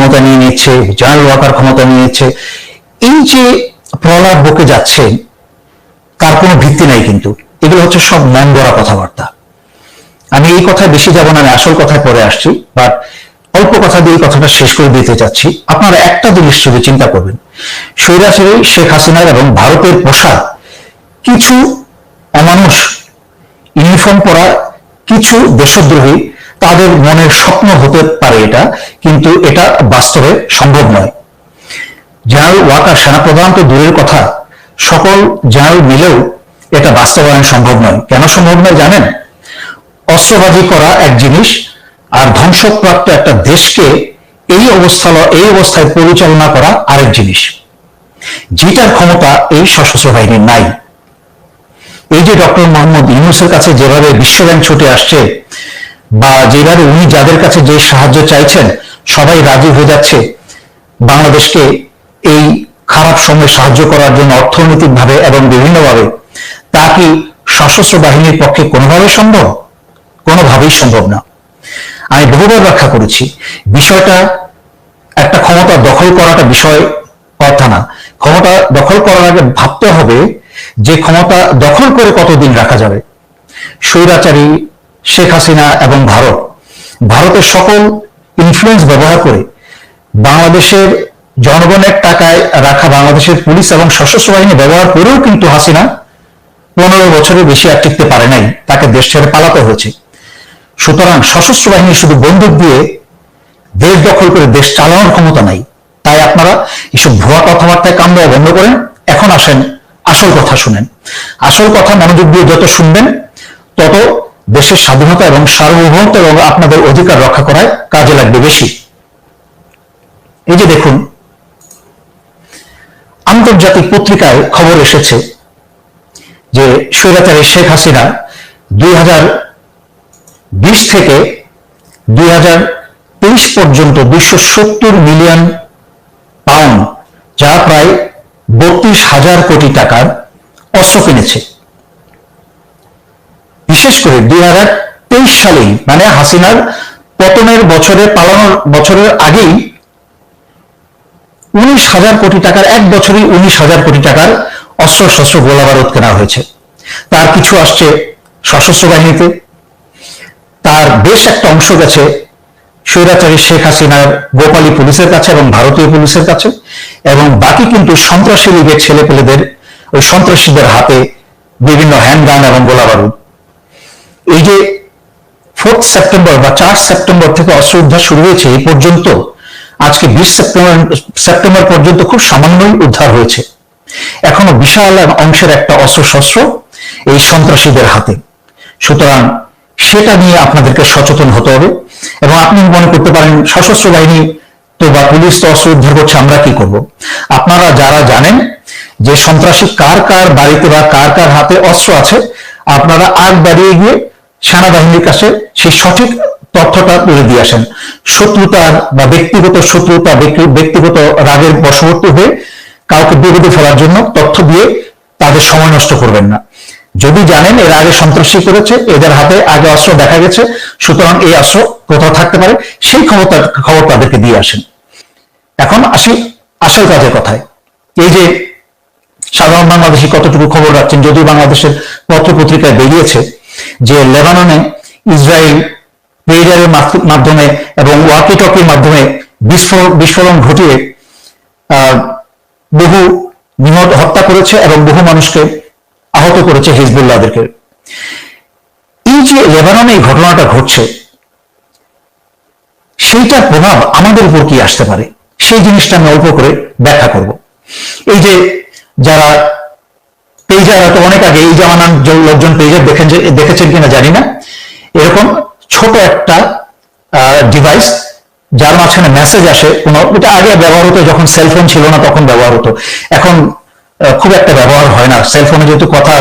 ক্ষমতা নিয়ে নিচ্ছে জেনারেল ওয়াকার ক্ষমতা নিয়ে নিচ্ছে। এই যে প্রলাপ বকে যাচ্ছে, তার কোনো ভিত্তি নাই কিন্তু। এগুলো হচ্ছে সব মন গড়া কথাবার্তা। আমি এই কথায় বেশি যাব না, আমি আসল কথায় পরে আসছি বাট অল্প কথা দিয়ে কথাটা শেষ করে দিতে চাচ্ছি। আপনারা একটা জিনিস শুধু চিন্তা করবেন। স্বৈরাচারী শেখ হাসিনার এবং ভারতের পোশাক, কিছু অমানুষ ইউনিফর্ম পরা, কিছু দেশদ্রোহী তাদের মনের স্বপ্ন হতে পারে এটা, কিন্তু এটা বাস্তবে সম্ভব নয়। জেনারেল ওয়াকার সেনাপ্রধান তো দূরের কথা। সকল জেনারেল মিলেও এটা বাস্তবায়ন সম্ভব নয়। কেন সম্ভব নয় জানেন? অস্ত্রবাজি করা এক জিনিস, আর ধ্বংসপ্রাপ্ত একটা দেশকে এই অবস্থা, এই অবস্থায় পরিচালনা করা আরেক জিনিস। যেটার ক্ষমতা এই সশস্ত্র বাহিনীর নাই। এই যে ডক্টর মোহাম্মদ ইউনুসের কাছে যেভাবে বিশ্বব্যাংক ছুটে আসছে বা যেভাবে উনি যাদের কাছে যে সাহায্য চাইছেন, সবাই রাজি হয়ে যাচ্ছে। বাংলাদেশকে এই খারাপ সময়ে সাহায্য করার জন্য অর্থনৈতিকভাবে এবং বিভিন্নভাবে, তা কি সশস্ত্র বাহিনীর পক্ষে কোনোভাবে সম্ভব? কোনোভাবেই সম্ভব না। আমি বহুবার ব্যাখ্যা করেছি, বিষয়টা একটা ক্ষমতা দখল করাটা বিষয় কথা না। ক্ষমতা দখল করার আগে ভাবতে হবে যে ক্ষমতা দখল করে কতদিন রাখা যাবে? স্বৈরাচারী শেখ হাসিনা এবং ভারত। ভারতের সকল ইনফ্লুয়েন্স ব্যবহার করে বাংলাদেশের জনগণের টাকায় রাখা বাংলাদেশের পুলিশ এবং সশস্ত্র বাহিনী ব্যবহার করেও কিন্তু হাসিনা পনেরো বছরের বেশি আর টিকতে পারে নাই, তাকে দেশ ছেড়ে পালাতে হয়েছে। সুতরাং সশস্ত্র বাহিনী শুধু বন্দুক দিয়ে দেশ দখল করে দেশ চালানোর ক্ষমতা নাই। তাই আপনারা এসব ভুয়া কথাবার্তায় কাম দেওয়া বন্ধ করেন, এখন আসেন আসল কথা শুনেন। আসল কথা মনোযোগ দিয়ে যত শুনবেন, তত দেশের স্বাধীনতা এবং সার্বভৌমত্ব এবং আপনাদের অধিকার রক্ষা করায় কাজে লাগবে বেশি। এই যে দেখুন, আন্তর্জাতিক পত্রিকায় খবর এসেছে যে স্বৈরাচারী শেখ হাসিনা দুই থেকে দুই পর্যন্ত দুইশো সত্তর মিলিয়ন পাউন্ড, যা প্রায় বত্রিশ হাজার কোটি টাকার অস্ত্র কিনেছে। বিশেষ করে দুই হাজার তেইশ সালেই মানে হাসিনার পতনের বছরে, পালানোর বছরের আগেই উনিশ হাজার কোটি টাকার, এক বছরই উনিশ হাজার কোটি টাকার অস্ত্র শস্ত্র গোলাবারুদ কেনা হয়েছে। তার কিছু আসছে সশস্ত্র বাহিনীতে, তার বেশ একটা অংশ গেছে স্বৈরাচারী শেখ হাসিনার গোপালী পুলিশের কাছে এবং ভারতীয় পুলিশের কাছে, এবং বাকি কিন্তু সন্ত্রাসী লীগের ছেলেপেলেদের, ওই সন্ত্রাসীদের হাতে বিভিন্ন হ্যান্ডগান এবং গোলাবারুদ। এই যে ফোর্থ সেপ্টেম্বর বা চার সেপ্টেম্বর থেকে অস্ত্র উদ্ধার শুরু হয়েছে, এই পর্যন্ত আজকে বিশ সেপ্টেম্বর সেপ্টেম্বর পর্যন্ত খুব সামান্যই উদ্ধার হয়েছে। এখনও বিশাল অংশের একটা অস্ত্র শস্ত্র এই সন্ত্রাসীদের হাতে। সুতরাং সেটা নিয়ে আপনাদেরকে সচেতন হতে হবে এবং আপনি মনে করতে পারেন সশস্ত্র বাহিনী তো বা পুলিশ তো অস্ত্র উদ্ধার করছে, আমরা কি করব? আপনারা যারা জানেন যে সন্ত্রাসী কার কার বাড়িতে বা কার কার হাতে অস্ত্র আছে, আপনারা আগ বাড়িয়ে গিয়ে সেনাবাহিনীর কাছে সেই সঠিক তথ্যটা তুলে দিয়ে আসেন। শত্রুতার বা ব্যক্তিগত শত্রুতা ব্যক্তিগত রাগের বশবর্তী হয়ে কাউকে বিরোধী ফেলার জন্য তথ্য দিয়ে তাদের সময় নষ্ট করবেন না। যদি জানেন এর আগে সন্ত্রাসী করেছে, এদের হাতে আগে অস্ত্র দেখা গেছে, সুতরাং এই অস্ত্র কোথাও থাকতে পারে, সেই ক্ষমতা, খবর তাদেরকে দিয়ে আসেন। এখন আসি আসল কাজের কথায়। এই যে সাধারণ বাংলাদেশি কতটুকু খবর রাখছেন, যদিও বাংলাদেশের পত্র পত্রিকায় বেরিয়েছে যে লেবাননে ইসরায়েল পেইডারের মাধ্যমে এবং ওয়াকি টকির মাধ্যমে বিস্ফোরণ ঘটিয়ে বহু নিহত হত্যা করেছে এবং বহু মানুষকে আহত করেছে হিজবুল্লাহদেরকে। এই যে লেবাননে এই ঘটনাটা ঘটছে, সেইটার প্রভাব আমাদের উপর কি আসতে পারে? সেই জিনিসটা আমি অল্প করে ব্যাখ্যা করব। এই যে যারা পেজার হয়তো অনেক আগে এই জামানার লোকজন পেজার দেখেন দেখেছেন কিনা জানি না। এরকম ছোট একটা ডিভাইস যার মাঝখানে মেসেজ আসে, কোন, এটা আগে ব্যবহার হতো যখন সেলফোন ছিল না, তখন ব্যবহার হতো। এখন খুব একটা ব্যবহার হয় না। সেলফোনে যেহেতু কথা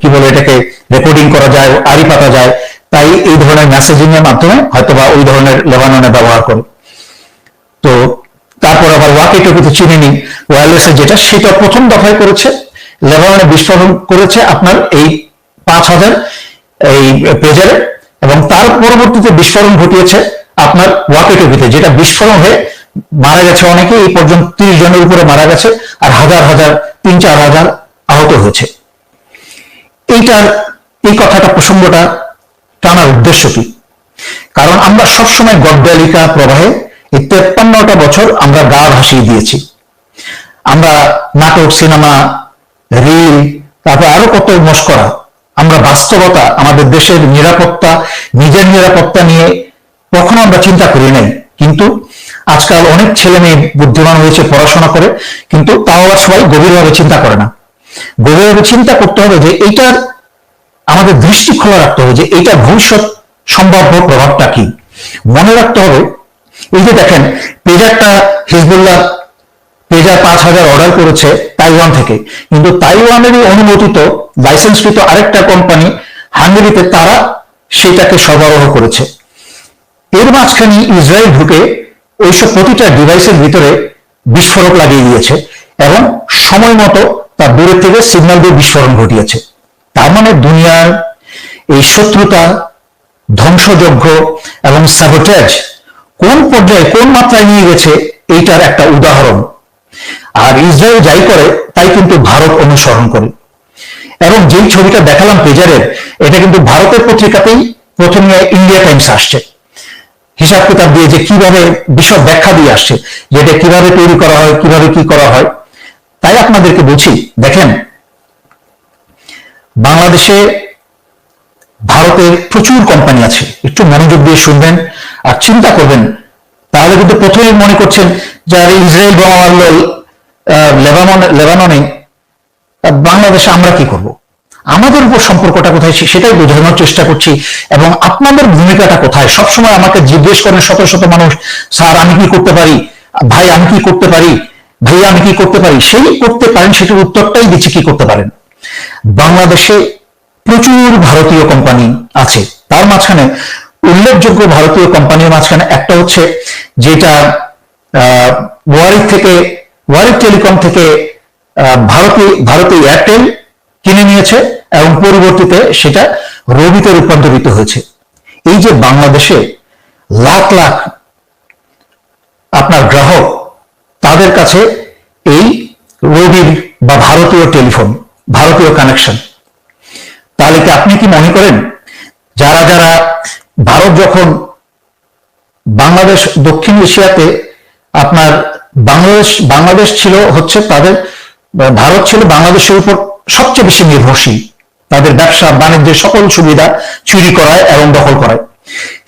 কি বলে এটাকে রেকর্ডিং করা যায়, আড়ি পাতা যায়, তাই এই ধরনের মেসেজিং এর মাধ্যমে হয়তো বা ওই ধরনের লেবাননে ব্যবহার করে। তো, তারপর আবার ওয়াকি টকি তো চিনে নি ওয়্যারলেসের যেটা, সেটা প্রথম দফায় করেছে লেবাননে বিস্ফোরণ করেছে আপনার এই পাঁচ হাজার এই পেজারে এবং তার পরবর্তীতে বিস্ফোরণ ঘটিয়েছে আপনার ওয়াকেটের ভিতরে যেটা বিস্ফোরণ হয়ে মারা গেছে অনেকে এই পর্যন্ত ত্রিশ জনের উপরে মারা গেছে আর হাজার হাজার, তিন চার হাজার আহত হয়েছে। এইটার, এই কথাটা প্রসঙ্গটা টানার উদ্দেশ্য কি? কারণ আমরা সবসময় গড্ডালিকা প্রবাহে এই তেপ্পান্নটা বছর আমরা গা ভাসিয়ে দিয়েছি। আমরা নাটক, সিনেমা রিল তারপর আরও কত মস্করা আমরা বাস্তবতা, আমাদের দেশের নিরাপত্তা, নিজের নিরাপত্তা নিয়ে কখনো আমরা চিন্তা করি নাই। কিন্তু আজকাল অনেক ছেলে মেয়ে বুদ্ধিমান হয়েছে পড়াশোনা করে, কিন্তু তাও আবার সবাই গভীরভাবে চিন্তা করে না। গভীরভাবে চিন্তা করতে হবে যে এইটার আমাদের দৃষ্টি খোলা রাখতে হবে যে এইটার ভবিষ্যৎ সম্ভাব্য প্রভাবটা কি। মনে রাখতে হবে, এই যে দেখেন, পেজারটা হিজবুল্লাহ পেজার পাঁচ হাজার অর্ডার করেছে তাইওয়ান থেকে। কিন্তু তাইওয়ানেরই অনুমোদিত লাইসেন্সকৃত আরেকটা কোম্পানি হাঙ্গেরিতে তারা সেটাকে সরবরাহ করেছে। এর মাঝখানে ইসরায়েল ঢুকে ওইসব প্রতিটা ডিভাইসের ভিতরে বিস্ফোরক লাগিয়ে দিয়েছে এবং সময় মতো তার দূরের থেকে সিগন্যাল দিয়ে বিস্ফোরণ ঘটিয়েছে। তার মানে দুনিয়ার এই শত্রুতা ধ্বংসযজ্ঞ এবং স্যাবোটেজ কোন পর্যায়ে কোন মাত্রায় নিয়ে গেছে, এইটার একটা উদাহরণ। আর ইসরায়েল যাই করে, তাই কিন্তু ভারত অনুসরণ করে। এবং যেই ছবিটা দেখালাম পেজারের এটা কিন্তু ভারতের পত্রিকাতেই প্রথমে ইন্ডিয়া টাইমস আসছে। হিসাব কিতাব দিয়ে যে কীভাবে বিশদ ব্যাখ্যা দিয়ে আসছে, যে এটা কীভাবে তৈরি করা হয়, কীভাবে কি করা হয়, তাই আপনাদেরকে বলছি, দেখেন, বাংলাদেশে ভারতের প্রচুর কোম্পানি আছে। একটু মনোযোগ দিয়ে শুনবেন আর চিন্তা করবেন। তাহলে কিন্তু প্রথমেই মনে করছেন যারা ইসরায়েল বোমা মারল লেবানন বাংলাদেশে আমরা কি করব? আমাদের উপর সম্পর্কটা কোথায়? সেটাই বোঝানোর চেষ্টা করছি। এবং আপনাদের ভূমিকাটা কোথায়? সবসময় আমাকে জিজ্ঞেস করেন শত শত মানুষ, স্যার, আমি কি করতে পারি? ভাই, আমি কি করতে পারি? ভাই আমি কি করতে পারি? সেই করতে পারেন, সেটার উত্তরটাই দিচ্ছি, কি করতে পারেন। বাংলাদেশে প্রচুর ভারতীয় কোম্পানি আছে। তার মাঝখানে উল্লেখযোগ্য ভারতীয় কোম্পানির মাঝখানে একটা হচ্ছে যেটা ওয়ারিক থেকে ওয়ারিক টেলিকম থেকে ভারতীয় ভারতীয় এয়ারটেল কিনে নিয়েছে এবং পরবর্তীতে সেটা রবিতে রূপান্তরিত হয়েছে। এই যে বাংলাদেশে লাখ লাখ আপনার গ্রাহক, তাদের কাছে এই রবির বা ভারতীয় টেলিফোন, ভারতীয় কানেকশন। তাহলে কি আপনি কি মনে করেন? যারা যারা ভারত যখন বাংলাদেশ, দক্ষিণ এশিয়াতে আপনার বাংলাদেশ বাংলাদেশ ছিল হচ্ছে তাদের ভারত ছিল বাংলাদেশের উপর সবচেয়ে বেশি নির্ভরশীল। তাদের ব্যবসা, বাণিজ্যের সকল সুবিধা চুরি করায় এবং দখল করায়।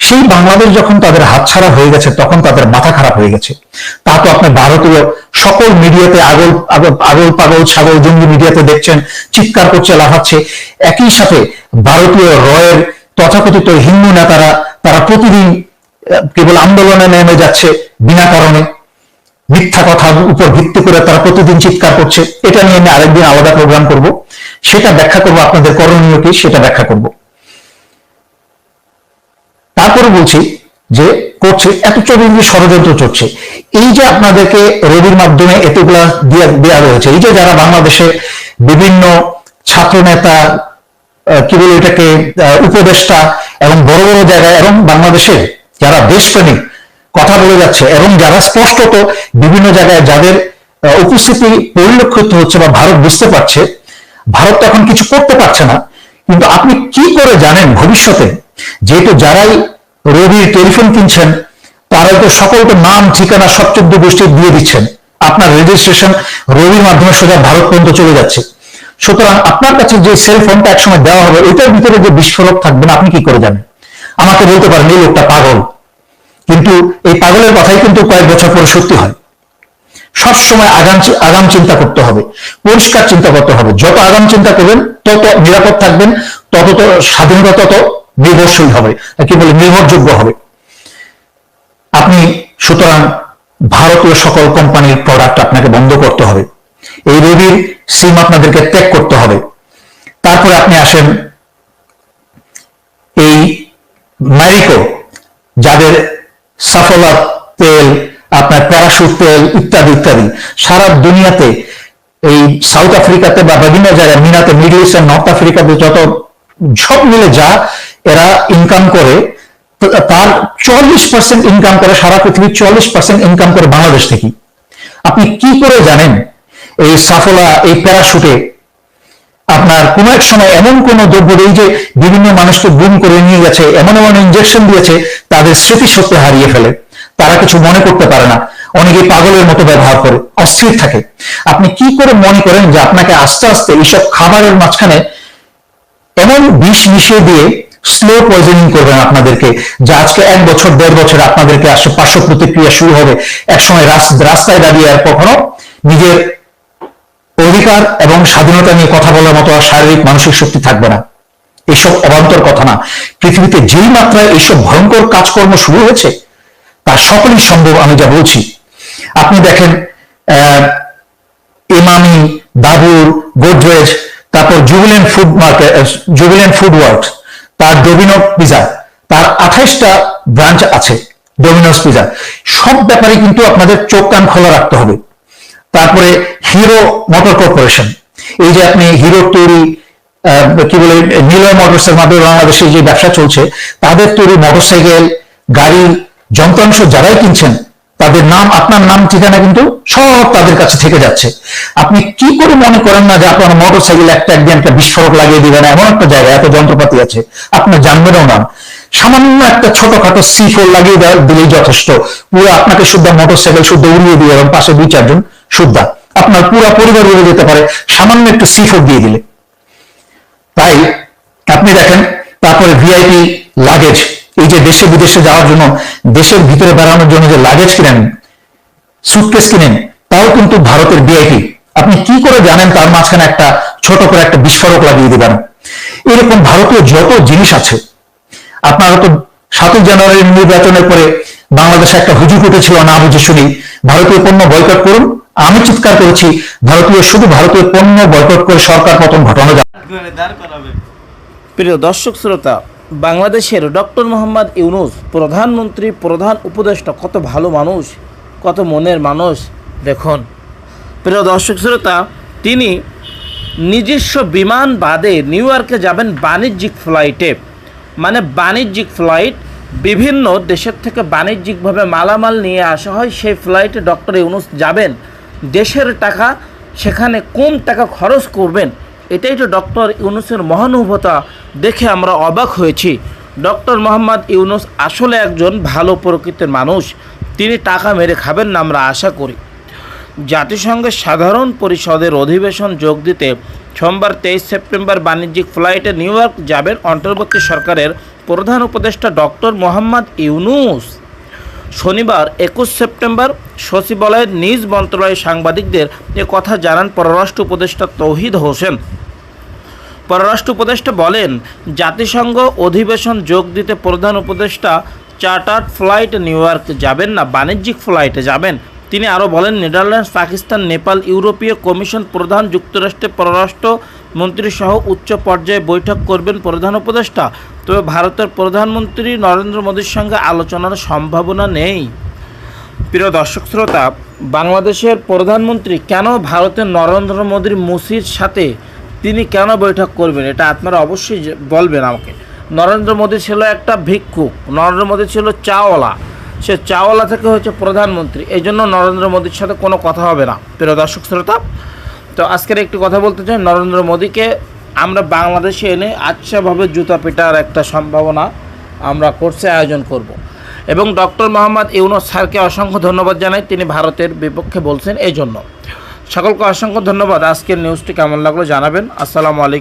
সেই বাংলাদেশ যখন তাদের হাতছাড়া হয়ে গেছে, তখন তাদের মাথা খারাপ হয়ে গেছে। তা তো আপনি ভারতীয় সকল মিডিয়াতে আগল আগল পাগল, ছাগল, জঙ্গি মিডিয়াতে দেখছেন, চিৎকার করছে, লাফাচ্ছে। একই সাথে ভারতীয় রয়ের তথাকথিত হিন্দু নেতারা, তারা প্রতিদিন কেবল আন্দোলনে নেমে যাচ্ছে, বিনা কারণে। মিথ্যা কথার উপর ভিত্তি করে তারা প্রতিদিন চিৎকার করছে। এটা নিয়ে আমি আরেকদিন আলাদা প্রোগ্রাম করব। সেটা ব্যাখ্যা করব আপনাদের করণীয় কি, সেটা ব্যাখ্যা করব। তারপরে বলছি যে করছে, এত চরিত্র ষড়যন্ত্র চলছে। এই যে আপনাদেরকে রবির মাধ্যমে এতগুলা দেওয়া রয়েছে, এই যে যারা বাংলাদেশে বিভিন্ন ছাত্র নেতা কি বলে এটাকে উপদেষ্টা এবং বড় বড় জায়গায়, এবং বাংলাদেশের যারা দেশপ্রেমিক কথা বলে যাচ্ছে এবং যারা স্পষ্টত বিভিন্ন জায়গায় যাদের উপস্থিতি পরিলক্ষিত হচ্ছে বা ভারত বুঝতে পারছে, ভারত তো এখন কিছু করতে পারছে না। কিন্তু আপনি কি করে জানেন ভবিষ্যতে? যেহেতু যারাই রবির টেলিফোন কিনছেন, তারাই তো সকলকে নাম, ঠিকানা, সব চোদ্দ গোষ্ঠী দিয়ে দিচ্ছেন। আপনার রেজিস্ট্রেশন রবির মাধ্যমে সোজা ভারত পর্যন্ত চলে যাচ্ছে। সুতরাং আপনার কাছে যে সেল ফোনটা একসময় দেওয়া হবে, ওইটার ভিতরে যে বিস্ফোরক থাকবে না, আপনি কি করে জানেন? আমাকে বলতে পারেন, এই লোকটা পাগল। কিন্তু এই পাগলের কথাই কিন্তু কয়েক বছর পরে সত্যি হয়। সবসময় আগাম আগাম চিন্তা করতে হবে, পরিষ্কার চিন্তা করতে হবে। যত আগাম চিন্তা করবেন, তত নিরাপদ থাকবেন, তত তো স্বাধীনতা তত নির্ভরশীল হবে কি বলে, নির্ভরযোগ্য হবে। আপনি, সুতরাং ভারতীয় সকল কোম্পানির প্রোডাক্ট আপনাকে বন্ধ করতে হবে। এই রবির সিম আপনাদেরকে ত্যাগ করতে হবে। তারপরে আপনি আসেন এই ম্যারিকো সাফলা তেল, আপনার প্যারাশুট তেল ইত্যাদি ইত্যাদি। সারা দুনিয়াতে এই সাউথ আফ্রিকাতে বা বিভিন্ন জায়গায়, মিনাতে, মিডল ইস্ট নর্থ আফ্রিকাতে যত সব মিলে যা এরা ইনকাম করে তার চল্লিশ পার্সেন্ট ইনকাম করে, সারা পৃথিবীর চল্লিশ পার্সেন্ট ইনকাম করে বাংলাদেশ থেকে আপনি কি করে জানেন এই সাফলা, এই প্যারাশুটে আপনার কোন এক সময় এমন কোন দ্রব্য এই যে বিভিন্ন মানুষকে গুম করে নিয়ে গেছে, এমন এমন ইনজেকশন দিয়েছে, তাদের স্মৃতিশক্তি হারিয়ে ফেলে। তারা কিছু মনে করতে পারে না। অনেকে পাগলের মতো ব্যবহার করে, অস্থির থাকে। আপনি কি করে মনে করেন যে আপনাকে আস্তে আস্তে এইসব খাবারের মাঝখানে এমন বিষ মিশিয়ে দিয়ে স্লো পয়জনিং করবেন আপনাদেরকে, যে আজকে এক বছর, দেড় বছর আপনাদেরকে আসলে পার্শ্ব প্রতিক্রিয়া শুরু হবে। একসময় রাস- রাস্তায় দাঁড়িয়ে আর কখনো নিজের অধিকার এবং স্বাধীনতা নিয়ে কথা বলার মতো শারীরিক মানসিক শক্তি থাকবে না। এসব অবান্তর কথা না। পৃথিবীতে যেই মাত্রায় এইসব ভয়ঙ্কর কাজকর্ম শুরু হয়েছে, তার সকলই সম্ভব আমি যা বলছি। আপনি দেখেন ইমামি, দাবুর, গোদরেজ, তারপর Jubilant food market Jubilant food works তার ডোমিনো পিজা, তার আঠাইশটা ব্রাঞ্চ আছে, ডোমিনোস পিজা। সব ব্যাপারে কিন্তু আপনাদের চোখ কান খোলা রাখতে হবে। তারপরে হিরো মোটর কর্পোরেশন। এই যে আপনি হিরো তৈরি কি বলে, নিলয় মোটরস এর মাধ্যমে বাংলাদেশে যে ব্যবসা চলছে, তাদের তৈরি মোটরসাইকেল, গাড়ি, যন্ত্রাংশ যারাই কিনছেন, তাদের নাম, আপনার নাম, ঠিকানা কিন্তু সব তাদের কাছে থেকে যাচ্ছে। আপনি কি করে মনে করেন না যে আপনার মোটরসাইকেল একটা একদিন একটা বিস্ফোরক লাগিয়ে দিবেন? এমন একটা জায়গায় এত যন্ত্রপাতি আছে, আপনার জানবেনও না। সামান্য একটা ছোটখাটো সি ফোর লাগিয়ে দেওয়া- দিলেই যথেষ্ট। পুরো আপনাকে শুদ্ধ মোটরসাইকেল শুদ্ধ উড়িয়ে দিয়ে এবং পাশে দুই চারজন। শুদ্ধা আপনার পুরো পরিবার উড়ে যেতে পারে, সামান্য একটু সি ফোর দিয়ে দিলে। তাই আপনি দেখেন, তারপরে ভিআইপি লাগেজ এই যে দেশে বিদেশে যাওয়ার জন্য, দেশের ভিতরে বেড়ানোর জন্য যে লাগেজ কিনেন সুটকেস কিনেন, তাও কিন্তু ভারতের ভিআইপি আপনি কি করে জানেন তার মাঝখানে একটা ছোট করে একটা বিস্ফোরক লাগিয়ে দিবেন? এরকম ভারতীয় যত জিনিস আছে, আপনারা তো সাতই জানুয়ারির নির্বাচনের পরে বাংলাদেশে একটা হুজুক উঠেছিল, না বুঝে শুনি। ভারতীয় পণ্য বয়কট করুন আমি চিৎকার করেছি, ভারতীয়, শুধু ভারতীয় পণ্য বয়কট করে সরকার পতন ঘটানো যাবে প্রিয় দর্শক শ্রোতা, বাংলাদেশের ডক্টর মোহাম্মদ ইউনুস, প্রধানমন্ত্রী, প্রধান উপদেষ্টা, কত ভালো মানুষ, কত মনের মানুষ, দেখুন। প্রিয় দর্শক শ্রোতা, তিনি নিজস্ব বিমান বাদে নিউ ইয়র্কে যাবেন বাণিজ্যিক ফ্লাইটে। মানে বাণিজ্যিক ফ্লাইট, বিভিন্ন দেশের থেকে বাণিজ্যিকভাবে মালামাল নিয়ে আসা হয়, সেই ফ্লাইটে ডক্টর ইউনুস যাবেন। দেশের টাকা, সেখানে কম টাকা খরচ করবেন, এটাই তো ডক্টর ইউনুসের মহানুভবতা দেখে আমরা অবাক হয়েছি। ডক্টর মোহাম্মদ ইউনুস আসলে একজন ভালো প্রকৃতির মানুষ। তিনি টাকা মেরে খাবেন না আমরা আশা করি। জাতিসংঘের সাধারণ পরিষদের অধিবেশন যোগ দিতে সোমবার তেইশ সেপ্টেম্বর বাণিজ্যিক ফ্লাইটে নিউ ইয়র্ক যাবেন অন্তর্বর্তী সরকারের প্রধান উপদেষ্টা ডক্টর মোহাম্মদ ইউনুস। শনিবার একুশ সেপ্টেম্বর সচিবালয়ের নিজ মন্ত্রণালয়ের সাংবাদিকদের এ কথা জানান পররাষ্ট্র উপদেষ্টা তৌহিদ হোসেন। পররাষ্ট্র উপদেষ্টা বলেন, জাতিসংঘ অধিবেশন যোগ দিতে প্রধান উপদেষ্টা চার্টার্ড ফ্লাইট নিউ যাবেন না, বাণিজ্যিক ফ্লাইটে যাবেন। তিনি আরও বলেন, নেদারল্যান্ডস, পাকিস্তান, নেপাল, ইউরোপীয় কমিশন, প্রধান যুক্তরাষ্ট্রের পররাষ্ট্র মন্ত্রী সহ উচ্চ পর্যায়ে বৈঠক করবেন প্রধান উপদেষ্টা। তবে ভারতের প্রধানমন্ত্রী নরেন্দ্র মোদীর সঙ্গে আলোচনার সম্ভাবনা নেই। প্রিয় দর্শক শ্রোতা, বাংলাদেশের প্রধানমন্ত্রী কেন ভারতের নরেন্দ্র মোদীর মুসির সাথে তিনি কেন বৈঠক করবেন? এটা আপনারা অবশ্যই বলবেন আমাকে। নরেন্দ্র মোদী ছিল একটা ভিক্ষুক, নরেন্দ্র মোদী ছিল চাওয়ালা। সে চাওয়ালা থেকে হচ্ছে প্রধানমন্ত্রী। এই জন্য নরেন্দ্র মোদীর সাথে কোনো কথা হবে না। প্রিয় দর্শক, শ্রোতা, তো আজকের একটি কথা বলতে চাই। নরেন্দ্র মোদীকে আমরা বাংলাদেশে এনে আচ্ছাভাবে জুতা পেটার একটা সম্ভাবনা আমরা করছে আয়োজন করব। এবং ডক্টর মোহাম্মদ ইউনুস স্যারকে অসংখ্য ধন্যবাদ জানাই। তিনি ভারতের বিপক্ষে বলছেন এই জন্য। সকলকে অসংখ্য ধন্যবাদ। আজকের নিউজটি কেমন লাগল জানাবেন। আসসালামু আলাইকুম।